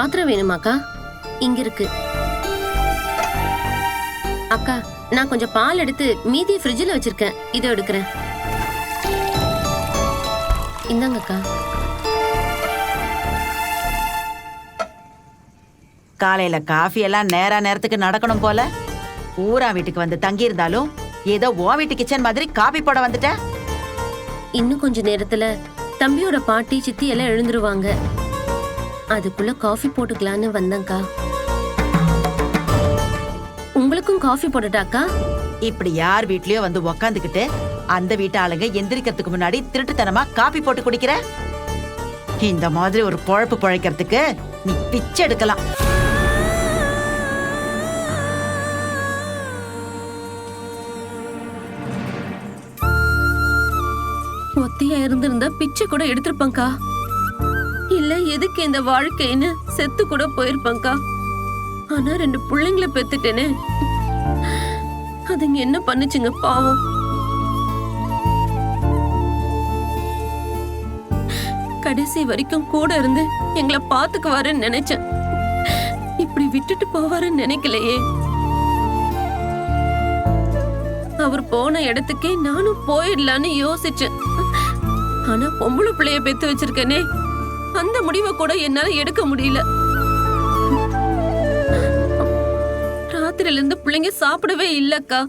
பாத்திரம் வேணுமாக்கா? இங்க இருக்கு. அக்கா நான் கொஞ்சம் பால் எடுத்து மீதியை ஃப்ரிட்ஜில் வச்சிருக்கேன். இதோ எடுக்கிறேன். இந்தாங்கக்கா. காலையில காஃபி எல்லாம் நேரா நேரத்துக்கு நடக்கணும் போல. ஊரா வீட்டுக்கு வந்து தங்கி இருந்தாலும் ஏதோ ஓ வீட்டு கிச்சன் மாதிரி காபி போட வந்துட்ட இன்னும் கொஞ்ச நேரத்துல தம்பியோட பாட்டி சித்தி எல்லாம் எழுந்துருவாங்க. அதுக்குள்ள காஃபி போட்டுக்கலான்னு வந்தேன்க்கா. உங்களுக்கும் காஃபி போடட்டாக்கா இப்படி யார் வீட்லயோ வந்து உக்காந்துக்கிட்டு அந்த வீட்டு ஆளுங்க எந்திரிக்கிறதுக்கு முன்னாடி திருட்டுத்தனமா காபி போட்டு குடிக்கிற? இந்த மாதிரி ஒரு பொழப்பு பொழைக்கிறதுக்கு நீ பிச்சை எடுக்கலாம். ஒத்தியா இருந்திருந்தா பிச்சை கூட எடுத்திருப்பேன்க்கா. இல்ல எதுக்கு இந்த வாழ்க்கைன்னு செத்து கூட போயிருப்பேன்க்கா ஆனா ரெண்டு பிள்ளைங்கள பெத்துட்டேனே. அதுங்க என்ன பண்ணுச்சுங்க பாவம். கடைசி வரைக்கும் கூட இருந்து எங்களை பாத்துக்குவாருன்னு நினைச்சேன். இப்படி விட்டுட்டு போவாருன்னு நினைக்கலையே. அவர் போன இடத்துக்கே நானும் போயிடலான்னு யோசிச்சேன். ஆனா பொம்பளை பிள்ளைய பெத்து வச்சிருக்கேனே. அந்த முடிவை கூட என்னால எடுக்க முடியல. ராத்திரில இருந்து பிள்ளைங்க சாப்பிடவே இல்லக்கா.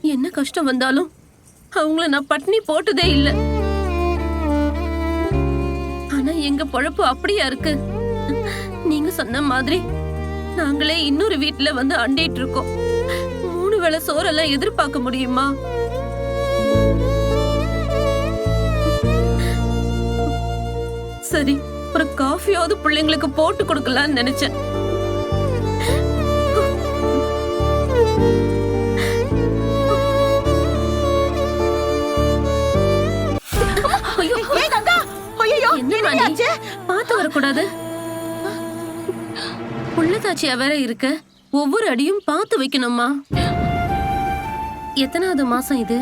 என்ன கஷ்டம் வந்தாலும் அவங்கள நான் பட்னி போட்டதே இல்ல. ஆனா எங்க பொழப்பு அப்படியா இருக்கு? நீங்க சொன்ன மாதிரி நாங்களே இன்னொரு வீட்டுல வந்து அண்டிட்டு இருக்கோம். மூணு வேளை சோறெல்லாம் எதிர்பார்க்க முடியுமா? சரி ஒரு காஃபியாவது பிள்ளைங்களுக்கு போட்டு கொடுக்கலாம்னு நினைச்சேன்? பார்த்து வரக்கூடாது. புள்ளதாச்சியா வேற இருக்க? ஒவ்வொரு அடியும் பார்த்து வைக்கணுமா எத்தனாவது மாசம் இது?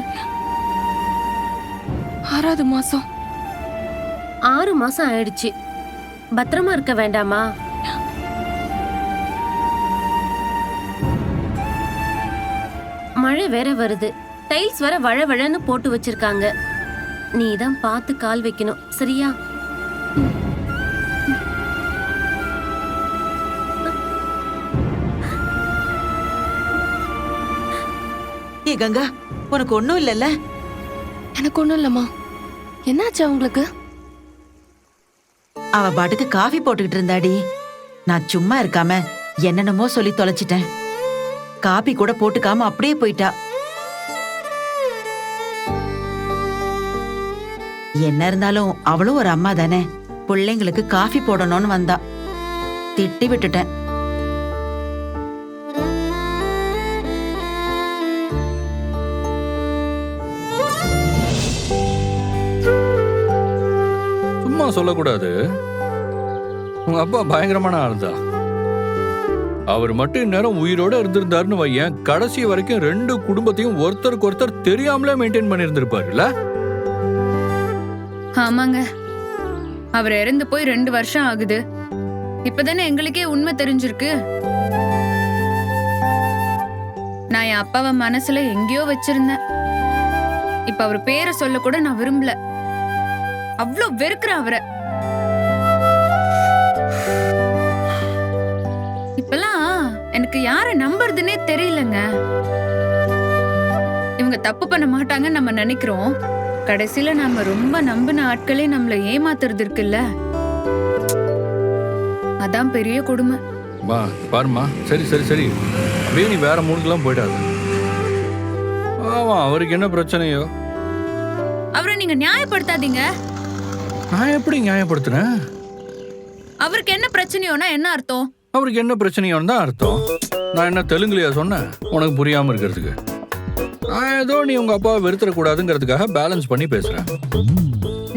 ஆறாவது மாசம். ஆறு மாசம் ஆயிடுச்சு. பத்திரமா இருக்க வேண்டாமா? மழை வேற வருது. டைல்ஸ் வேற வழ வழன்னு போட்டு வச்சிருக்காங்க. நீ தான் பார்த்து கால் வைக்கணும். சரியா? ஏ கங்கா உனக்கு ஒண்ணும் இல்லல்ல? எனக்கு ஒண்ணும் இல்லம்மா. என்னாச்சு அவங்களுக்கு? அவ பாட்டுக்கு காஃபி போட்டுக்கிட்டு இருந்தாடி. நான் சும்மா இருக்காம என்னென்னமோ சொல்லி தொலைச்சிட்டேன். காபி கூட போட்டுக்காம அப்படியே போயிட்டா. என்ன இருந்தாலும் அவளும் ஒரு அம்மா தானே. பிள்ளைங்களுக்கு காஃபி போடணும்னு வந்தா. திட்டி விட்டுட்டேன். சும்மா சொல்லக்கூடாது. உங்க அப்பா பயங்கரமான ஆள் தான் அவர் மட்டும் இந்நேரம் உயிரோட இருந்திருந்தாருன்னு வையன் கடைசி வரைக்கும் ரெண்டு குடும்பத்தையும் ஒருத்தருக்கு ஒருத்தர் தெரியாமலே மெயின்டைன் பண்ணியிருந்திருப்பாருல்ல? ஆமாங்க. அவர் இறந்து போய் ரெண்டு வருஷம் ஆகுது. இப்பதானே எங்களுக்கே உண்மை தெரிஞ்சிருக்கு. நான் என் அப்பாவை மனசுல எங்கேயோ வச்சிருந்தேன். இப்ப அவர் பேரை சொல்ல கூட நான் விரும்பல. அவ்ளோ வெறுக்கிறேன் அவரை. இப்பெல்லாம் எனக்கு யார நம்புறதுன்னே தெரியலங்க. இவங்க தப்பு பண்ண மாட்டாங்கன்னு நம்ம நினைக்கிறோம். கடைசியில நாம ரொம்ப நம்பின ஆட்களே நம்மள ஏமாத்துறது இருக்குல்ல. அதான் பெரிய கொடுமை. வா பாருமா சரி சரி சரி. அப்படியே நீ வேற மூணுக்கெல்லாம் போயிடாது. ஆமா அவருக்கு என்ன பிரச்சனையோ? அவரை நீங்க நியாயப்படுத்தாதீங்க. நான் எப்படி நியாயப்படுத்துறேன்? அவருக்கு என்ன பிரச்சனையோனா என்ன அர்த்தம்? அவருக்கு என்ன பிரச்சனையோன்னு தான் அர்த்தம். நான் என்ன தெலுங்குலையா சொன்னேன்? உனக்கு புரியாம இருக்கிறதுக்கு. நான் ஏதோ நீ உங்க அப்பாவை வெறுத்துறக்கூடாதுங்கிறதுக்காக பேலன்ஸ் பண்ணி பேசுறேன்.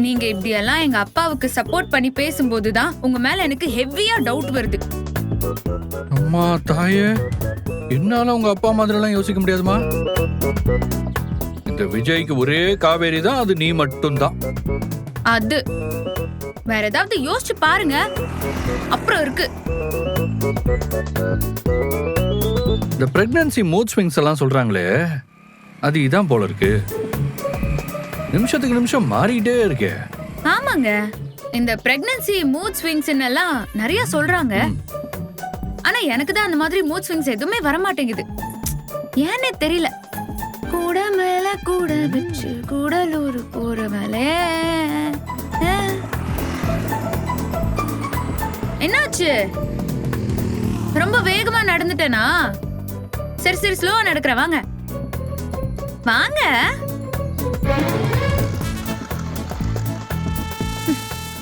நீங்க இப்படி எல்லாம் எங்க அப்பாவுக்கு சப்போர்ட் பண்ணி பேசும்போதுதான் உங்க மேல எனக்கு ஹெவியா டவுட் வருது. அம்மா தாயே என்னால உங்க அப்பா மாதிரி எல்லாம் யோசிக்க முடியாதுமா? இந்த விஜய்க்கு ஒரே காவேரி தான் அது நீ மட்டும்தான். அது. வேற ஏதாவது யோசிச்சு பாருங்க. அப்புறம் இருக்கு. இந்த பிரெக்னன்சி மூட் ஸ்விங்ஸ் எல்லாம் சொல்றாங்களே அது இதான் போல இருக்கு. நிமிஷத்துக்கு நிமிஷம் மாறிக்கிட்டே இருக்கே. ஆமாங்க. இந்த பிரெக்னன்சி மூட் ஸ்விங்ஸ் எல்லாம் நிறைய சொல்றாங்க. ஆனா எனக்கு தான் அந்த மாதிரி மூட் ஸ்விங்ஸ் எதுவுமே வர மாட்டேங்குது ஏன்னே தெரியல. கூட மேல கூட வச்சு கூடலூர் போற என்னாச்சு ரொம்ப வேகமா நடந்துட்டேனா? சரி சரி ஸ்லோவா நடக்கிறேன் வாங்க. வாங்க.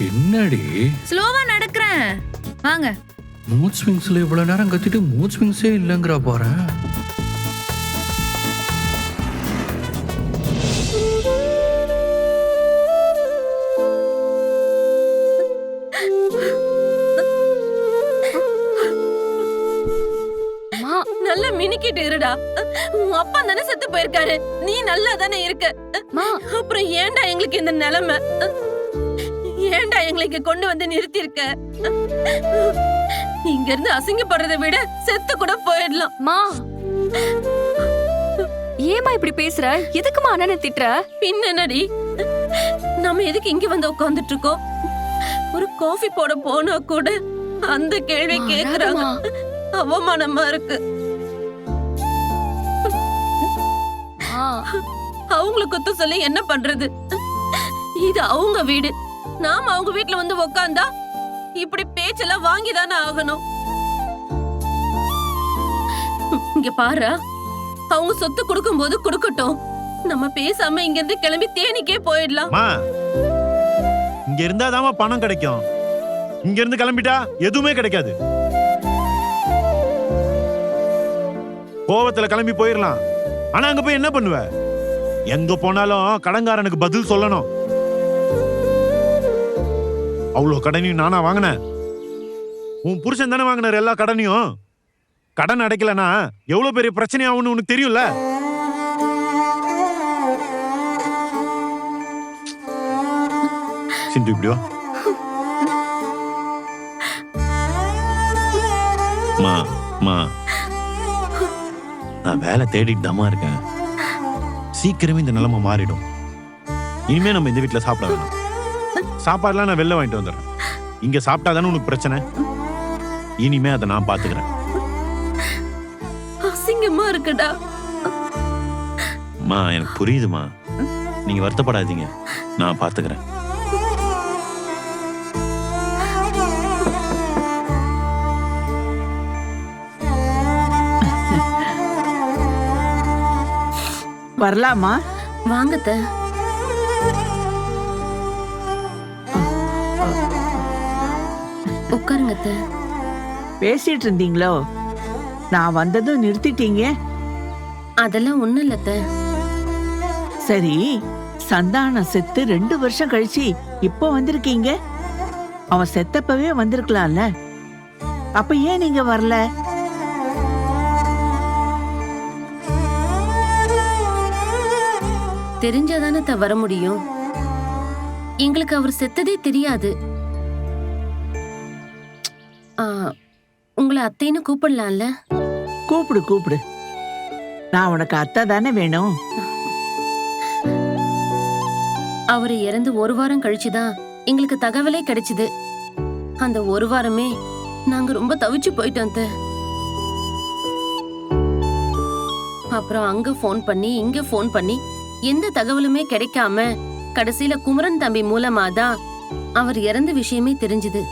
என்னடி? ஸ்லோவா நடக்கிறேன். வாங்க. மூட் ஸ்விங்ஸ்ல இவ்வளவு நேரம் கத்திட்டு மூட் ஸ்விங்ஸே இல்லைங்கிறா பாரு. மினிக்கிட்டு இருடா. உன் அப்பா தானே செத்து போயிருக்காரு. நீ நல்லா தானே இருக்க. அப்புறம் ஏன்டா எங்களுக்கு இந்த நிலைமை? ஏன்டா எங்களை இங்க கொண்டு வந்து நிறுத்தி இருக்க இங்க இருந்து அசிங்கப்படுறதை விட செத்து கூட போயிடலாம். அம்மா ஏமா இப்படி பேசுற? எதுக்குமா அண்ணனை திட்டுற? பின்ன என்னடி? நம்ம எதுக்கு இங்க வந்து உட்கார்ந்துட்டு இருக்கோம் ஒரு காஃபி போட போனா கூட அந்த கேள்வி கேக்குறாங்க. அவமானமா இருக்கு. அவங்கள குத்த சொல்லி என்ன பண்றது? இது அவங்க வீடு. நாம அவங்க வீட்ல வந்து உக்காந்தா இப்படி பேச்செல்லாம் வாங்கி தானே ஆகணும். இங்க பாரு. அவங்க சொத்து கொடுக்கும்போது கொடுக்கட்டும். நம்ம பேசாம இங்க இருந்து கிளம்பி தேனிக்கே போயிடலாம். மா இங்க இருந்தாதாம்மா பணம் கிடைக்கும். இங்க இருந்து கிளம்பிட்டா எதுவுமே கிடைக்காது. கோவத்துல கிளம்பி போயிடலாம். ஆனா அங்க போய் என்ன பண்ணுவேன் எங்க போனாலும் கடன்காரனுக்கு பதில் சொல்லணும். அவ்வளவு கடனையும் நானா வாங்கினேன். உன் புருஷன் தானே வாங்கினார் எல்லா கடனையும். கடன் அடைக்கலனா எவ்வளவு பெரிய பிரச்சனை ஆகும்னு உனக்கு தெரியும்ல? சிந்து இப்படி மா மா. நான் வேலை தேடிட்டு தாமா இருக்கேன். சீக்கிரமே இந்த நிலைமை மாறிடும். இனிமே நம்ம இந்த வீட்ல சாப்பிட வேணாம். சாப்பாடுலாம் நான் வெளில வாங்கிட்டு வந்துடுறேன். இங்க சாப்பிட்டா தானே உனக்கு பிரச்சனை? இனிமே அதை நான் பாத்துக்கிறேன். அசிங்கமா இருக்குடா. மா எனக்கு புரியுதுமா. நீங்க வருத்தப்படாதீங்க. நான் பாத்துக்கிறேன். வரலாமா? வாங்கத்த உட்காருங்க அத்தை. பேசிட்டு இருந்தீங்களோ நான் வந்ததும் நிறுத்திட்டீங்க. அதெல்லாம் ஒண்ணும் இல்ல அத்தை. சரி சந்தானம் செத்து ரெண்டு வருஷம் கழிச்சு இப்போ வந்திருக்கீங்க? அவன் செத்தப்பவே வந்திருக்கலாம்ல. அப்ப ஏன் நீங்க வரல? தெரிஞ்சாதானே அத்தை வர முடியும்? எங்களுக்கு அவர் செத்ததே தெரியாது. ஆ, உங்களை அத்தைன்னு கூப்பிடலாம்ல? கூப்பிடு கூப்பிடு. நான் உனக்கு அத்தை தானே வேணும். அவர் இறந்து ஒரு வாரம் கழிச்சுதான் எங்களுக்கு தகவலே கிடைச்சது. அந்த ஒரு வாரமே நாங்க ரொம்ப தவிச்சு போயிட்டோம் அத்தை. அப்புறம் அங்க ஃபோன் பண்ணி இங்க ஃபோன் பண்ணி எந்த தகவலுமே கிடைக்காம கடைசியில குமரன் தம்பி மூலமா தான் அவர் இறந்த விஷயமே தெரிஞ்சது.